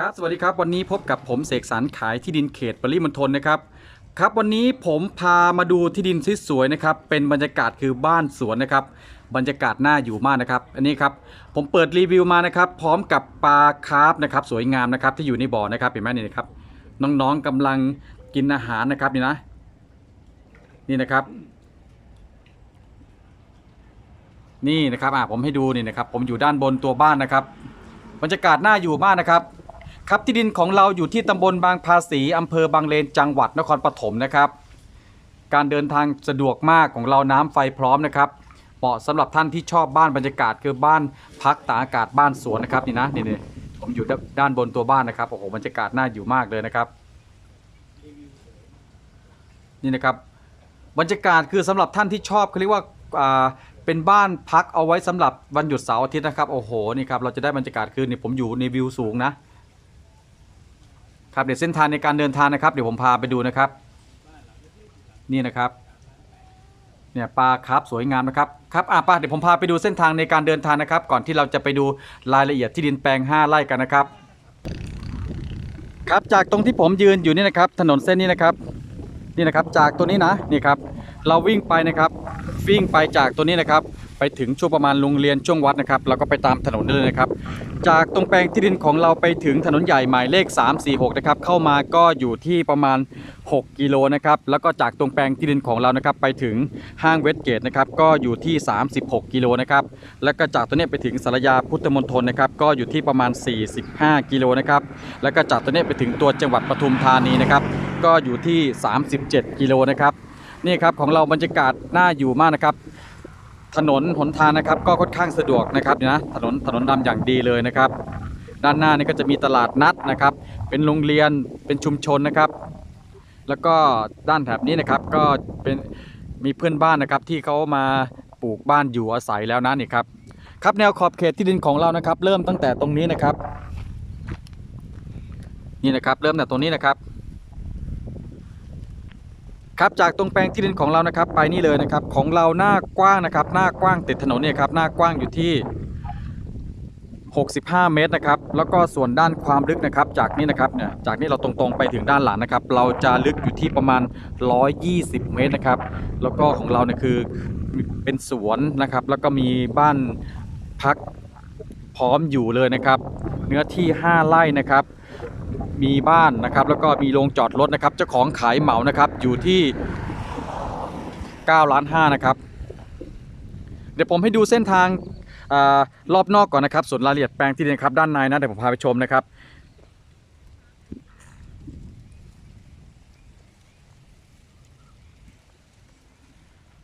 ครับ สวัสดีครับ วันนี้พบกับผมเสกสรรขายที่ดินเขตปริมณฑลนะครับ ครับ วันนี้ผมพามาดูที่ดินสวยๆนะครับ เป็นบรรยากาศคือบ้านสวนนะครับ บรรยากาศน่าอยู่มากนะครับ อันนี้ครับ ผมเปิดรีวิวมานะครับ พร้อมกับปลาคาร์ฟนะครับ สวยงามนะครับ ที่อยู่ในบ่อนะครับ เห็นไหมนี่นะครับ น้องๆกำลังกินอาหารนะครับนี่นะ นี่นะครับ นี่นะครับ อ่าผมให้ดูนี่นะครับ ผมอยู่ด้านบนตัวบ้านนะครับ บรรยากาศน่าอยู่มากนะครับ ครับที่ดินของเราอยู่ที่ตำบลบางภาษีอำเภอบางเลนจังหวัดนครปฐมนะครับ การเดินทางสะดวกมากของเราน้ำไฟพร้อมนะครับเหมาะสำหรับท่านที่ชอบบ้านบรรยากาศคือบ้านพักตากอากาศบ้านสวนนะครับนี่นะนี่นี่ผมอยู่ด้านบนตัวบ้านนะครับโอ้โหบรรยากาศน่าอยู่มากเลยนะครับ นี่นะครับบรรยากาศคือสำหรับท่านที่ชอบเขาเรียกว่าอ่าเป็นบ้านพักเอาไว้สำหรับวันหยุดเสาร์อาทิตย์นะครับโอ้โหนี่ครับเราจะได้บรรยากาศคือนี่ผมอยู่ในวิวสูงนะ ครับเดี๋ยวเส้นทางในการเดินทางนะครับ เดี๋ยวผมพาไปดูนะครับ นี่นะครับเนี่ยปลาครับสวยงามนะครับครับอะป้าเดี๋ยวผมพาไปดูเส้นทางในการเดินทางนะครับ ก่อนที่เราจะไปดูรายละเอียดที่ดินแปลง 5 ไร่กันนะครับ ครับจากตรงที่ผมยืนอยู่นี่นะครับ ถนนเส้นนี้นะครับนี่นะครับจากตัวนี้นะนี่ครับ เราวิ่งไปนะครับ วิ่งไปจากตัวนี้นะครับ ถึงช่วงประมาณโรงเรียนช่วงวัดนะครับเราก็ไปตามถนนเลยนะครับ จากตรงแปลงที่ดินของเราไปถึงถนนใหญ่หมายเลข 346นะครับเข้ามาก็อยู่ที่ประมาณ 6 กิโลนะครับแล้วก็จากตรงแปลงที่ดินของเรานะครับไปถึงห้างเวสเกตนะครับก็อยู่ที่ 36 กิโลนะครับแล้วก็จากตัวนี้ไปถึงสารยาพุทธมณฑลนะครับก็อยู่ที่ประมาณ 45 กิโลนะครับแล้วก็จากตัวนี้ไปถึงตัวจังหวัดปทุมธานีนะครับก็อยู่ที่ 37 กิโลนะครับนี่ครับของเราบรรยากาศน่าอยู่มากนะครับ ถนนหนทางนะครับ ก็ค่อนข้างสะดวกนะครับนี่นะถนนถนนดำอย่างดีเลยนะครับ ด้านหน้านี่ก็จะมีตลาดนัดนะครับ เป็นโรงเรียนเป็นชุมชนนะครับ แล้วก็ด้านแถบนี้นะครับก็เป็นมีเพื่อนบ้านนะครับที่เขามาปลูกบ้านอยู่อาศัยแล้วนะนี่ครับครับแนวขอบเขตที่ดินของเรานะครับ เริ่มตั้งแต่ตรงนี้นะครับ นี่นะครับ เริ่มแต่ตรงนี้นะครับ ครับจากตรงแปลงที่ดินของเรานะครับ ไปนี่เลยนะครับ ของเราหน้ากว้างนะครับ หน้ากว้างติดถนนเนี่ยครับหน้ากว้างอยู่ที่ 65 เมตรนะครับ แล้วก็ส่วนด้านความลึกนะครับ จากนี้นะครับเนี่ยจากนี้เราตรงๆไปถึงด้านหลังนะครับ เราจะลึกอยู่ที่ประมาณ 120 เมตรนะครับ แล้วก็ของเราเนี่ยคือเป็นสวนนะครับ แล้วก็มีบ้านพักพร้อมอยู่เลยนะครับ เนื้อที่ 5 ไร่นะครับ มีบ้านนะครับแล้วก็มีโรงจอดรถนะครับเจ้าของขายเหมานะครับอยู่ที่9ล้าน5นะครับเดี๋ยวผมให้ดูเส้นทางอรอบนอกก่อนนะครับส่วนรายละเอียดแปลงที่ดินครับด้านในนะเดี๋ยวผมพาไปชมนะครับ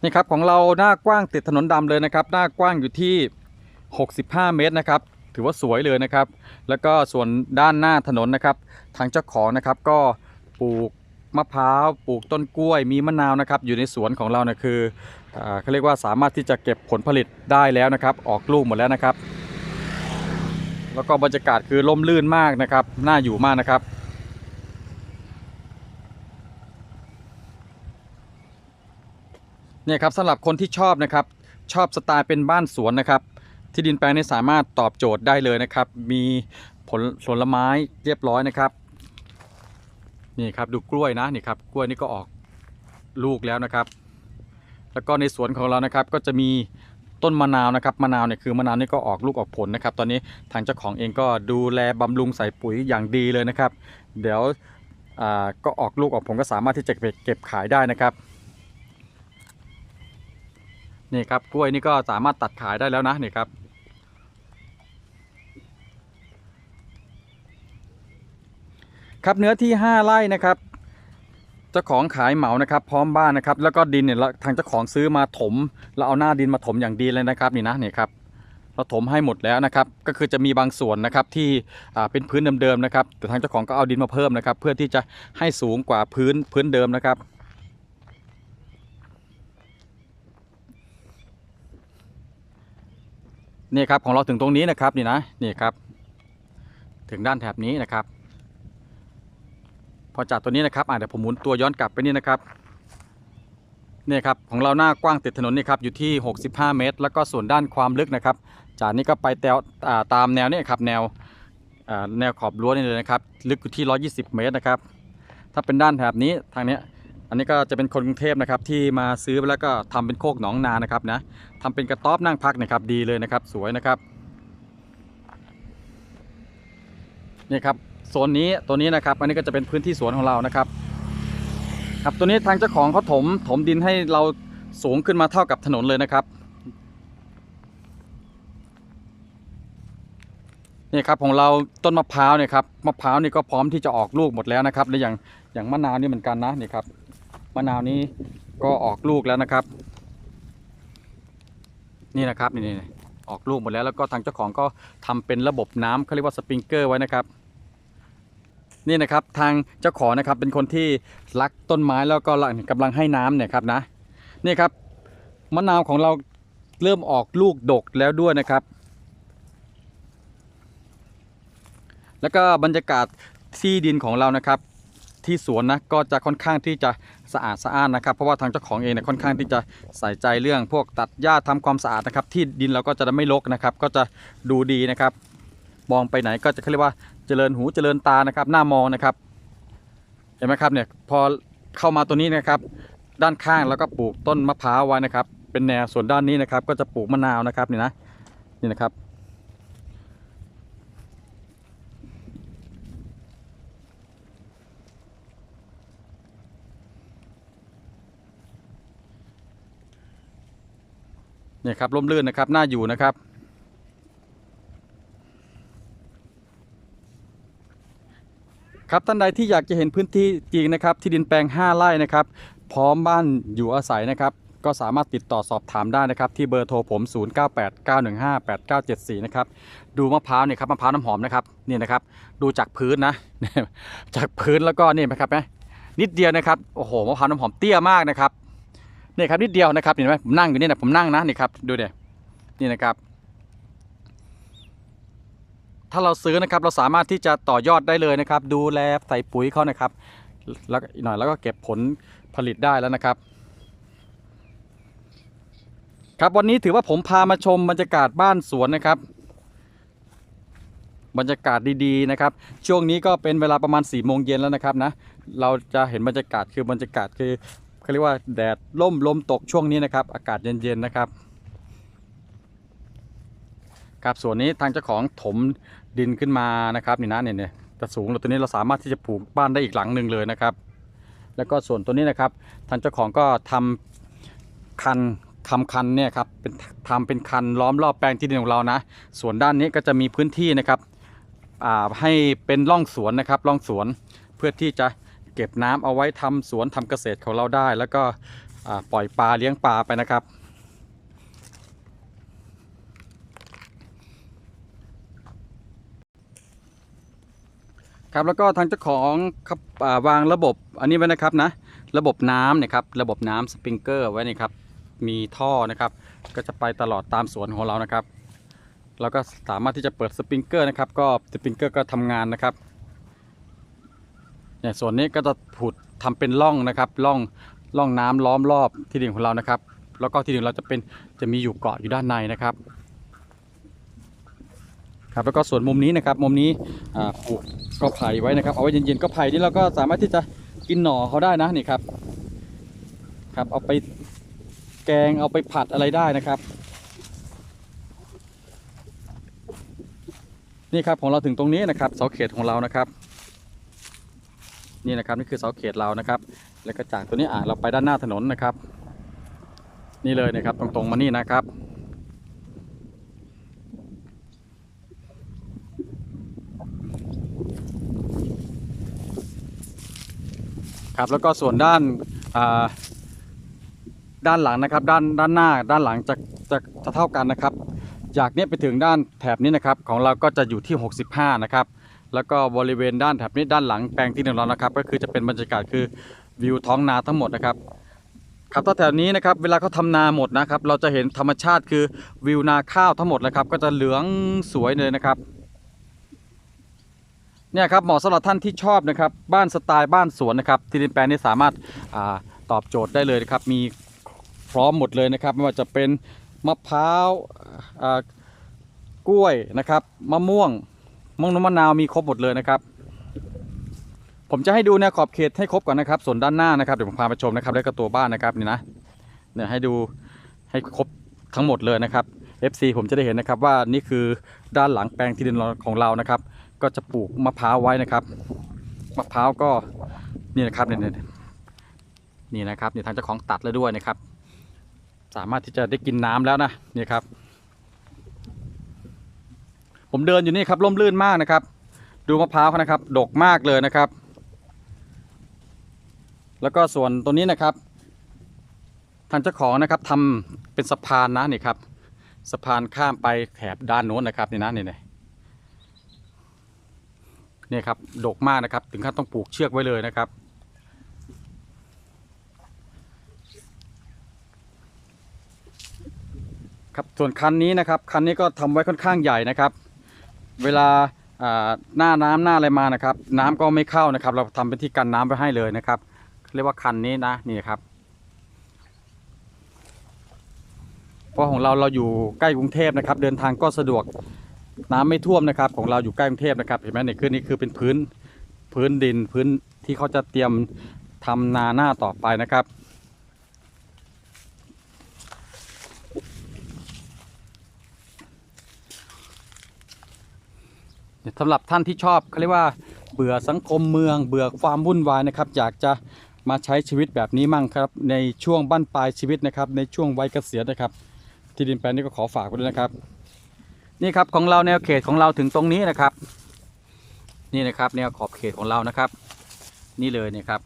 นี่ครับของเราหน้ากว้างติดถนนดำเลยนะครับหน้ากว้างอยู่ที่ 65 เมตรนะครับ ถือว่าสวยเลยนะครับ แล้วก็ส่วนด้านหน้าถนนนะครับ ทางเจ้าของนะครับก็ปลูกมะพร้าวปลูกต้นกล้วยมีมะนาวนะครับ อยู่ในสวนของเราเนี่ยคือเขาเรียกว่าสามารถที่จะเก็บผลผลิตได้แล้วนะครับ ออกลูกหมดแล้วนะครับ แล้วก็บรรยากาศคือร่มรื่นมากนะครับ น่าอยู่มากนะครับเนี่ยครับสำหรับคนที่ชอบนะครับ ชอบสไตล์เป็นบ้านสวนนะครับ ที่ดินแปลงนี้สามารถตอบโจทย์ได้เลยนะครับ มีผลผลไม้เรียบร้อยนะครับนี่ครับดูกล้วยนะนี่ครับกล้วยนี่ก็ออกลูกแล้วนะครับ แล้วก็ในสวนของเรานะครับก็จะมีต้นมะนาวนะครับมะนาวเนี่ยคือมะนาวนี่ก็ออกลูกออกผลนะครับ ตอนนี้ทางเจ้าของเองก็ดูแลบำรุงใส่ปุ๋ยอย่างดีเลยนะครับ เดี๋ยวอ่าก็ออกลูกออกผลก็สามารถที่จะเก็บขายได้นะครับนี่ครับกล้วยนี่ก็สามารถตัดขายได้แล้วนะนี่ครับ ครับเนื้อที่ 5 ไร่นะครับเจ้าของขายเหมานะครับพร้อมบ้านนะครับ แล้วก็ดินเนี่ยทางเจ้าของซื้อมาถมเราเอาหน้าดินมาถมอย่างดีเลยนะครับนี่นะนี่ครับเราถมให้หมดแล้วนะครับ ก็คือจะมีบางส่วนนะครับที่เป็นพื้นเดิมๆนะครับ แต่ทางเจ้าของก็เอาดินมาเพิ่มนะครับ เพื่อที่จะให้สูงกว่าพื้นพื้นเดิมนะครับนี่ครับของเราถึงตรงนี้นะครับนี่นะนี่ครับ ถึงด้านแถบนี้นะครับ พอจากตัวนี้นะครับอะเดี๋ยวผมหมุนตัวย้อนกลับไปนี่นะครับเนี่ยครับของเราหน้ากว้างติดถนนนี่ครับอยู่ที่ 65 เมตร แล้วก็ส่วนด้านความลึกนะครับ จากนี้ก็ไปแตวอ่ตามแนวนี้ครับแนวแนวขอบรั้วนี่เลยนะครับ ลึกอยู่ที่ 120 เมตรนะครับ ถ้าเป็นด้านแถบนี้ทางเนี้ยอันนี้ก็จะเป็นคนกรุงเทพนะครับที่มาซื้อแล้วก็ทำเป็นโคกหนองนานะครับนะทำเป็นกระต๊อบนั่งพักนะครับดีเลยนะครับ สวยนะครับ นี่ครับโซนนี้ตัวนี้นะครับ อันนี้ก็จะเป็นพื้นที่สวนของเรานะครับ ครับตัวนี้ทางเจ้าของเขาถมถมดินให้เราสูงขึ้นมาเท่ากับถนนเลยนะครับนี่ครับของเราต้นมะพร้าวเนี่ยครับมะพร้าวนี่ก็พร้อมที่จะออกลูกหมดแล้วนะครับและอย่างอย่างมะนาวนี่เหมือนกันนะนี่ครับมะนาวนี้ก็ออกลูกแล้วนะครับ นี่นะครับนี่ออกลูกหมดแล้วแล้วก็ทางเจ้าของก็ทำเป็นระบบน้ำเขาเรียกว่าสปริงเกอร์ไว้นะครับ นี่นะครับทางเจ้าของนะครับเป็นคนที่รักต้นไม้แล้วก็กำลังให้น้ำเนี่ยครับนะนี่ครับมะนาวของเราเริ่มออกลูกดกแล้วด้วยนะครับ แล้วก็บรรยากาศที่ดินของเรานะครับ ที่สวนนะก็จะค่อนข้างที่จะสะอาดสะอ้านนะครับ เพราะว่าทางเจ้าของเองเนี่ยค่อนข้างที่จะใส่ใจเรื่อง พวกตัดหญ้าทำความสะอาดนะครับ ที่ดินเราก็จะไม่รกนะครับ ก็จะดูดีนะครับ มองไปไหนก็จะเรียกว่า เจริญหูเจริญตานะครับ หน้ามองนะครับ เห็นไหมครับเนี่ยพอเข้ามาตัวนี้นะครับ ด้านข้างแล้วก็ปลูกต้นมะพร้าวไว้นะครับ เป็นแนวส่วนด้านนี้นะครับ ก็จะปลูกมะนาวนะครับนี่นะนี่นะครับเนี่ยครับร่มรื่นนะครับน่าอยู่นะครับ ครับท่านใดที่อยากจะเห็นพื้นที่จริงนะครับ ที่ดินแปลง 5 ไร่นะครับ พร้อมบ้านอยู่อาศัยนะครับ ก็สามารถติดต่อสอบถามได้นะครับ ที่เบอร์โทรผม 0989158974 นะครับ ดูมะพร้าวเนี่ยครับมะพร้าวน้ำหอมนะครับนี่นะครับ ดูจากพื้นนะ จากพื้นแล้วก็นี่นะครับนะนิดเดียวนะครับโอ้โหมะพร้าวน้ำหอมเตี้ยมากนะครับนี่ครับนิดเดียวนะครับเห็นไหมผมนั่งอยู่นี่นะผมนั่งนะนี่ครับดูเดี๋ยนี่นะครับ ถ้าเราซื้อนะครับเราสามารถที่จะต่อยอดได้เลยนะครับ ดูแลใส่ปุ๋ยเขานะครับแล้วอีกหน่อยแล้วก็เก็บผลผลิตได้แล้วนะครับ ครับวันนี้ถือว่าผมพามาชมบรรยากาศบ้านสวนนะครับ บรรยากาศดีๆนะครับ ช่วงนี้ก็เป็นเวลาประมาณ4ี่โมงเย็นแล้วนะครับนะเราจะเห็นบรรยากาศคือบรรยากาศคือเขาเรียกว่าแดดล่มลมตกช่วงนี้นะครับ อากาศเย็นๆนะครับ ครับส่วนนี้ทางเจ้าของถมดินขึ้นมานะครับนี่นะเนี่ยเนี่ยจะสูงแล้วตัวนี้เราสามารถที่จะปลูกบ้านได้อีกหลังหนึ่งเลยนะครับ แล้วก็ส่วนตัวนี้นะครับทางเจ้าของก็ทำคันทำคันเนี่ยครับเป็นทำเป็นคันล้อมรอบแปลงที่ดินของเรานะ ส่วนด้านนี้ก็จะมีพื้นที่นะครับให้เป็นร่องสวนนะครับร่องสวนเพื่อที่จะเก็บน้ำเอาไว้ทำสวนทำเกษตรของเราได้ แล้วก็ปล่อยปลาเลี้ยงปลาไปนะครับ ครับแล้วก็ทางเจ้าของครับวางระบบอันนี้ไว้นะครับนะ ระบบน้ำเนี่ยครับระบบน้ำสปริงเกอร์ไว้นี่ครับมีท่อนะครับ ก็จะไปตลอดตามสวนของเรานะครับแล้วก็สามารถที่จะเปิดสปริงเกอร์นะครับ ก็สปริงเกอร์ก็ทำงานนะครับเนี่ยส่วนนี้ก็จะผุดทำเป็นร่องนะครับร่องร่องน้ำล้อมรอบที่ดินของเรานะครับ แล้วก็ที่ดินเราจะเป็นจะมีอยู่เกาะอยู่ด้านในนะครับครับแล้วก็ส่วนมุมนี้นะครับมุมนี้ปลูก ก็ไผ่ไว้นะครับ เอาไว้เย็นๆก็ไผ่นี่เราก็สามารถที่จะกินหน่อเขาได้นะนี่ครับครับ เอาไปแกงเอาไปผัดอะไรได้นะครับ นี่ครับของเราถึงตรงนี้นะครับเสาเขตของเรานะครับ นี่นะครับนี่คือเสาเขตเรานะครับ แล้วก็จากตัวนี้อ่าเราไปด้านหน้าถนนนะครับ นี่เลยนะครับตรงๆมานี่นะครับ ครับแล้วก็ส่วนด้านด้านหลังนะครับ ด้านด้านหน้าด้านหลังจะจะจะเท่ากันนะครับ จากนี้ไปถึงด้านแถบนี้นะครับ ของเราก็จะอยู่ที่ 65 นะครับ แล้วก็บริเวณด้านแถบนี้ด้านหลังแปลงที่หนึ่งเรานะครับ ก็คือจะเป็นบรรยากาศคือวิวท้องนาทั้งหมดนะครับครับถ้าแถวนี้นะครับเวลาเขาทำนาหมดนะครับ เราจะเห็นธรรมชาติคือวิวนาข้าวทั้งหมดนะครับ ก็จะเหลืองสวยเลยนะครับ เนี่ยครับเหมาะสำหรับท่านที่ชอบนะครับบ้านสไตล์บ้านสวนนะครับที่ดินแปลงนี้สามารถอาตอบโจทย์ได้เลยนะครับมีพร้อมหมดเลยนะครับ ไม่ว่าจะเป็นมะพร้าวอ่ากล้วยนะครับมะม่วงมงน้ำมะนาวมีครบหมดเลยนะครับ ผมจะให้ดูแนวขอบเขตให้ครบก่อนนะครับ ส่วนด้านหน้านะครับเดี๋ยวผมพาไปชมนะครับแล้วก็ตัวบ้านนะครับนี่นะเนี่ยให้ดูให้ครบทั้งหมดเลยนะครับ FC ผมจะได้เห็นนะครับว่านี่คือด้านหลังแปลงที่ดินของเรานะครับ ก็จะปลูกมะพร้าวไว้นะครับมะพร้าวก็นี่นะครับเนี่ยนี่นี่นะครับนี่ทางเจ้าของตัดแล้วด้วยนะครับ สามารถที่จะได้กินน้ำแล้วนะนี่ครับ ผมเดินอยู่นี่ครับร่มรื่นมากนะครับ ดูมะพร้าวเขานะครับดกมากเลยนะครับ แล้วก็ส่วนตัวนี้นะครับ ทางเจ้าของนะครับทำเป็นสะพานนะนี่ครับสะพานข้ามไปแถบด้านโน้นนะครับนี่นะนี่นี่ นี่ครับดกมากนะครับ ถึงขั้นต้องปลูกเชือกไว้เลยนะครับ ครับส่วนคันนี้นะครับคันนี้ก็ทำไว้ค่อนข้างใหญ่นะครับ เวลาหน้าน้ำหน้าอะไรมานะครับ น้ำก็ไม่เข้านะครับ เราทำเป็นที่กันน้ำไว้ให้เลยนะครับ เรียกว่าคันนี้นะนี่ครับเพราะของเราเราอยู่ใกล้กรุงเทพนะครับ เดินทางก็สะดวก น้ำไม่ท่วมนะครับ ของเราอยู่ใกล้กรุงเทพนะครับเห็นไหมในคือนี่คือเป็นพื้นพื้นดินพื้นที่เขาจะเตรียมทำนาหน้าต่อไปนะครับ สำหรับท่านที่ชอบเขาเรียกว่าเบื่อสังคมเมือง เบื่อความวุ่นวายนะครับ อยากจะมาใช้ชีวิตแบบนี้มั่งครับ ในช่วงบั้นปลายชีวิตนะครับ ในช่วงวัยเกษียณนะครับ ที่ดินแปลงนี้ก็ขอฝากไว้ด้วยนะครับ นี่ครับของเราแนวเขตของเราถึงตรงนี้นะครับ นี่นะครับแนวขอบเขตของเรานะครับ นี่เลยเนี่ยครับ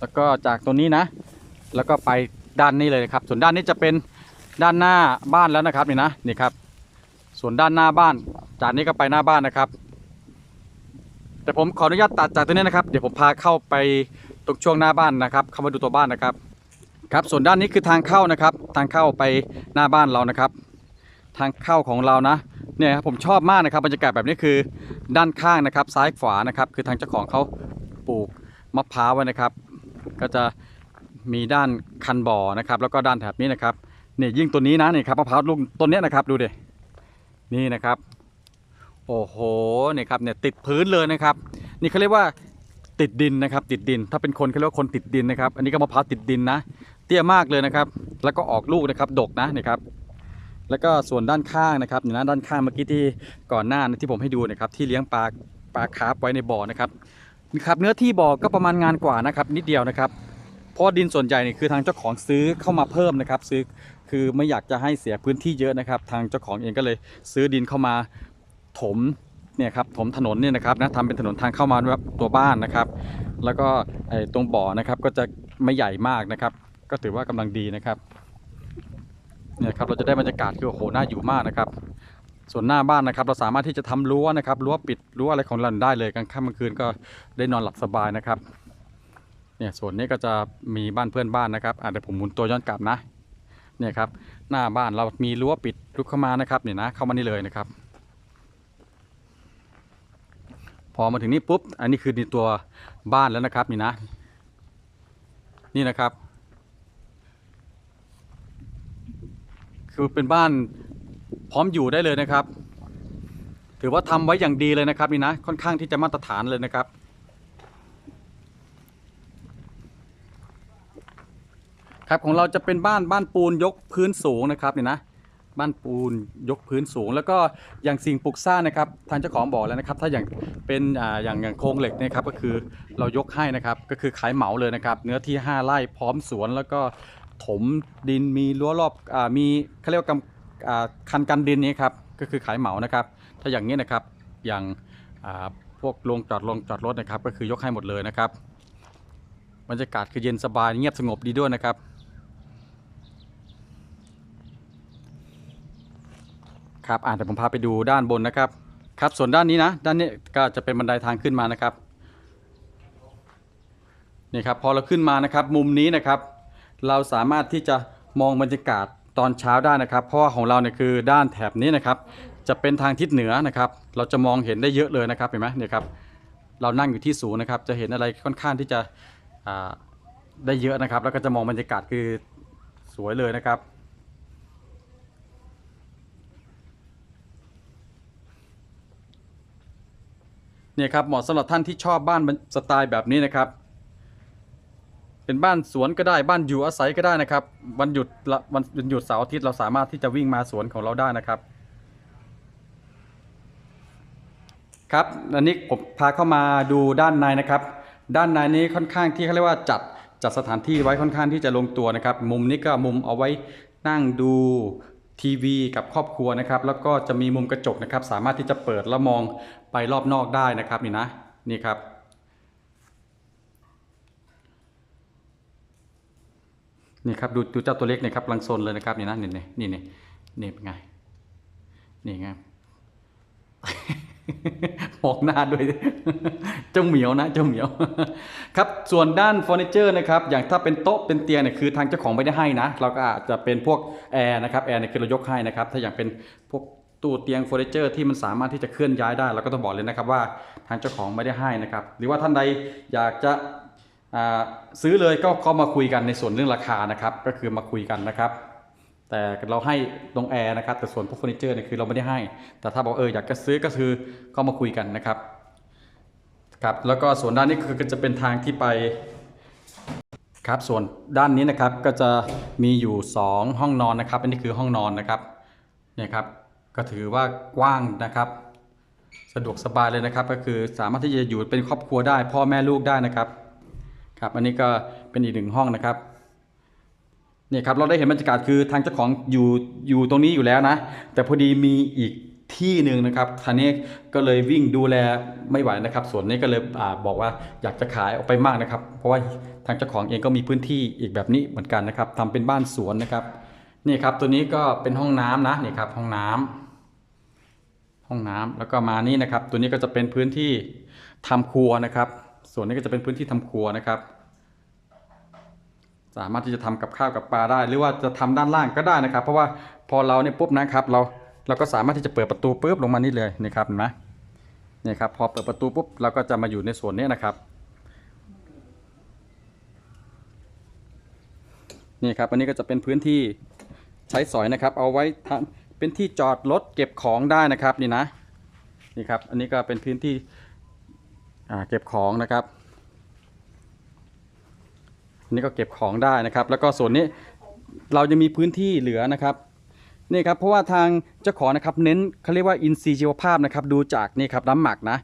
แล้วก็จากตรงนี้นะ แล้วก็ไปด้านนี้เลยครับ ส่วนด้านนี้จะเป็นด้านหน้าบ้านแล้วนะครับนี่นะนี่ครับ ส่วนด้านหน้าบ้าน จากนี้ก็ไปหน้าบ้านนะครับ แต่ผมขออนุญาตตัดจากตรงนี้นะครับ เดี๋ยวผมพาเข้าไปตรงช่วงหน้าบ้านนะครับ เข้ามาดูตัวบ้านนะครับ ครับส่วนด้านนี้คือทางเข้านะครับ ทางเข้าไปหน้าบ้านเรานะครับ ทางเข้าของเรานะเนี่ยครับผมชอบมากนะครับบรรยากาศแบบนี้คือด้านข้างนะครับ ซ้ายขวานะครับ คือทางเจ้าของเขาปลูกมะพร้าวไว้นะครับ ก็จะมีด้านคันบ่อนะครับ แล้วก็ด้านแถบนี้นะครับเนี่ยยิ่งตัวนี้นะนี่ครับมะพร้าวลูกต้นนี้นะครับดูดินี่นะครับ โอ้โหเนี่ยครับเนี่ยติดพื้นเลยนะครับ นี่เขาเรียกว่า ติดดินนะครับ ติดดิน ถ้าเป็นคนเขาเรียกว่าคนติดดินนะครับ อันนี้ก็มะพร้าวติดดินนะ เตี้ยมากเลยนะครับ แล้วก็ออกลูกนะครับ ดกนะนี่ครับ แล้วก็ส่วนด้านข้างนะครับอยู่นะด้านข้างเมื่อกี้ที่ก่อนหน้าที่ผมให้ดูนะครับ ที่เลี้ยงปลาปลาคาร์ฟไว้ในบ่อนะครับนี่ครับ เนื้อที่บ่อก็ประมาณงานกว่านะครับ นิดเดียวนะครับเพราะดินส่วนใหญ่เนี่ยคือทางเจ้าของซื้อเข้ามาเพิ่มนะครับ ซื้อคือไม่อยากจะให้เสียพื้นที่เยอะนะครับ ทางเจ้าของเองก็เลยซื้อดินเข้ามาถม เนี่ยครับถมถนนเนี่ยนะครับนะทำเป็นถนนทางเข้ามาแบบตัวบ้านนะครับ แล้วก็ไอ้ตรงบ่อนะครับก็จะไม่ใหญ่มากนะครับ ก็ถือว่ากำลังดีนะครับเนี่ยครับเราจะได้บรรยากาศคือโอ้โหน่าอยู่มากนะครับ ส่วนหน้าบ้านนะครับ เราสามารถที่จะทำรั้วนะครับรั้วปิดรั้วอะไรของเราได้เลยกลางค่ำกลางคืนก็ได้นอนหลับสบายนะครับเนี่ยส่วนนี้ก็จะมีบ้านเพื่อนบ้านนะครับอะเดี๋ยวผมหมุนตัวย้อนกลับนะเนี่ยครับหน้าบ้านเรามีรั้วปิดลุกเข้ามานะครับเนี่ยนะเข้ามานี่เลยนะครับ พอมาถึงนี่ปุ๊บ อันนี้คือในตัวบ้านแล้วนะครับนี่นะ นี่นะครับ คือเป็นบ้านพร้อมอยู่ได้เลยนะครับ ถือว่าทำไว้อย่างดีเลยนะครับนี่นะค่อนข้างที่จะมาตรฐานเลยนะครับครับของเราจะเป็นบ้านบ้านปูนยกพื้นสูงนะครับนี่นะ บ้านปูนยกพื้นสูง แล้วก็อย่างสิ่งปลูกสร้างนะครับทางเจ้าของบอกแล้วนะครับ ถ้าอย่างเป็นอ่าอย่างอย่างโครงเหล็กเนะครับก็คือเรายกให้นะครับก็คือขายเหมาเลยนะครับ เนื้อที่ 5 ไร่พร้อมสวนแล้วก็ถมดินมีรั้วรอบอามีเขาเรียกว่ากำอ่าคันกันดินนี้ครับก็คือขายเหมานะครับ ถ้าอย่างนี้นะครับอย่างอ่าพวกโรงจอดลงจอดรถนะครับ ก็คือยกให้หมดเลยนะครับบรรยากาศคือเย็นสบายเงียบสงบดีด้วยนะครับ ครับอ่าเดี๋ยวผมพาไปดูด้านบนนะครับ ครับส่วนด้านนี้นะ ด้านนี้ก็จะเป็นบันไดทางขึ้นมานะครับนี่ครับพอเราขึ้นมานะครับมุมนี้นะครับ เราสามารถที่จะมองบรรยากาศตอนเช้าได้นะครับ เพราะว่าของเราเนี่ยคือด้านแถบนี้นะครับ จะเป็นทางทิศเหนือนะครับ เราจะมองเห็นได้เยอะเลยนะครับเห็นไหมเนี่ยครับเรานั่งอยู่ที่สูงนะครับ จะเห็นอะไรค่อนข้างที่จะได้เยอะนะครับ แล้วก็จะมองบรรยากาศคือสวยเลยนะครับ เนี่ยครับเหมาะสำหรับท่านที่ชอบบ้านสไตล์แบบนี้นะครับ เป็นบ้านสวนก็ได้บ้านอยู่อาศัยก็ได้นะครับ วันหยุดวันวันหยุดเสาร์อาทิตย์เราสามารถที่จะวิ่งมาสวนของเราได้นะครับ ครับอันนี้ผมพาเข้ามาดูด้านในนะครับ ด้านในนี้ค่อนข้างที่เขาเรียกว่าจัดจัดสถานที่ไว้ค่อนข้างที่จะลงตัวนะครับ มุมนี้ก็มุมเอาไว้นั่งดู ทีวีกับครอบครัวนะครับ แล้วก็จะมีมุมกระจกนะครับ สามารถที่จะเปิดแล้วมองไปรอบนอกได้นะครับนี่นะนี่ครับ นี่ครับดูดูเจ้าตัวเล็กเนี่ยครับลังโซนเลยนะครับนี่นะนี่นี่นี่นี่นี่เป็นไงนี่ไง มองหน้าด้วยเจ้าเหมียวนะเจ้าเหมียว ครับส่วนด้านเฟอร์นิเจอร์นะครับอย่างถ้าเป็นโต๊ะเป็นเตียงเนี่ยคือทางเจ้าของไม่ได้ให้นะ เราก็อาจจะเป็นพวกแอร์นะครับแอร์เนี่ยคือเรายกให้นะครับ ถ้าอย่างเป็นพวกตู้เตียงเฟอร์นิเจอร์ที่มันสามารถที่จะเคลื่อนย้ายได้เราก็ต้องบอกเลยนะครับว่าทางเจ้าของไม่ได้ให้นะครับ หรือว่าท่านใดอยากจะซื้อเลยก็เข้ามาคุยกันในส่วนเรื่องราคานะครับ ก็คือมาคุยกันนะครับ แต่เราให้ตรงแอร์นะครับ แต่ส่วนพวกเฟอร์นิเจอร์เนี่ยคือเราไม่ได้ให้ แต่ถ้าบอกเอออยากจะซื้อก็คือก็มาคุยกันนะครับครับแล้วก็ส่วนด้านนี้คือจะเป็นทางที่ไปครับส่วนด้านนี้นะครับก็จะมีอยู่ 2 ห้องนอนนะครับ อันนี้คือห้องนอนนะครับเนี่ยครับก็ถือว่ากว้างนะครับ สะดวกสบายเลยนะครับ ก็คือสามารถที่จะอยู่เป็นครอบครัวได้ พ่อแม่ลูกได้นะครับครับ อันนี้ก็เป็นอีกหนึ่งห้องนะครับ เนี่ยครับเราได้เห็นบรรยากาศคือทางเจ้าของอยู่อยู่ตรงนี้อยู่แล้วนะ แต่พอดีมีอีกที่หนึ่งนะครับท่านนี้ก็เลยวิ่งดูแลไม่ไหวนะครับ ส่วนนี้ก็เลยอบอกว่าอยากจะขายออกไปมากนะครับ เพราะว่าทางเจ้าของเองก็มีพื้นที่อีกแบบนี้เหมือนกันนะครับทำเป็นบ้านสวนนะครับนี่ครับตัวนี้ก็เป็นห้องน้ำนะนี่ครับห้องน้ำห้องน้ำแล้วก็มานี่นะครับ ตัวนี้ก็จะเป็นพื้นที่ทำครัวนะครับ ส่วนนี้ก็จะเป็นพื้นที่ทำครัวนะครับ สามารถที่จะทำกับข้าวกับปลาได้ หรือว่าจะทำด้านล่างก็ได้นะครับ เพราะว่าพอเราเนี่ยปุ๊บนะครับ เราเราก็สามารถที่จะเปิดประตูปุ๊บลงมานี่เลยนี่ครับเห็นไหมนี่ครับ พอเปิดประตูปุ๊บเราก็จะมาอยู่ในส่วนนี้นะครับ นี่ครับอันนี้ก็จะเป็นพื้นที่ใช้สอยนะครับ เอาไว้ทำเป็นที่จอดรถเก็บของได้นะครับนี่นะนี่ครับ อันนี้ก็เป็นพื้นที่เก็บของนะครับ นี่ก็เก็บของได้นะครับ แล้วก็ส่วนนี้เราจะมีพื้นที่เหลือนะครับนี่ครับเพราะว่าทางเจ้าของนะครับเน้นเขาเรียกว่าอินทรีย์ชีวภาพนะครับดูจากนี่ครับน้ำหมักนะ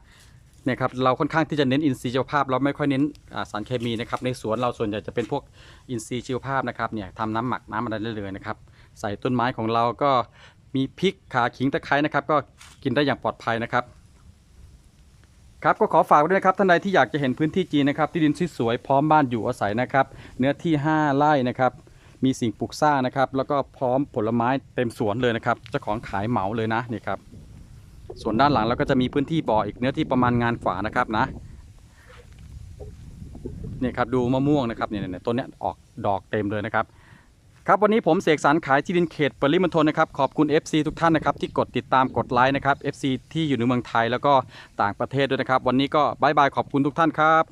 เนี่ยครับเราค่อนข้างที่จะเน้นอินทรีย์ชีวภาพ เราไม่ค่อยเน้นสารเคมีนะครับในสวนเราส่วนใหญ่จะเป็นพวกอินทรีย์ชีวภาพนะครับเนี่ยทำน้ำหมักน้ำอะไรได้เลยนะครับใส่ต้นไม้ของเราก็มีพริกขาขิงตะไคร้นะครับ ก็กินได้อย่างปลอดภัยนะครับ ครับก็ขอฝากด้วยนะครับท่านใดที่อยากจะเห็นพื้นที่จีนนะครับที่ดินสวยๆพร้อมบ้านอยู่อาศัยนะครับ เนื้อที่ 5ไร่นะครับมีสิ่งปลูกสร้างนะครับ แล้วก็พร้อมผลไม้เต็มสวนเลยนะครับเจ้าของขายเหมาเลยนะนี่ครับส่วนด้านหลังเราก็จะมีพื้นที่บ่ออีกเนื้อที่ประมาณงานฝานะครับนะนี่ครับดูมะม่วงนะครับเนี่ยเนี่ยต้นเนี้ยออกดอกเต็มเลยนะครับ ครับวันนี้ผมเสกสรรขายที่ดินเขตปริมณฑลนะครับขอบคุณ FC ทุกท่านนะครับที่กดติดตามกดไลค์นะครับ FC ที่อยู่ในเมืองไทยแล้วก็ต่างประเทศด้วยนะครับ วันนี้ก็บายบายขอบคุณทุกท่านครับ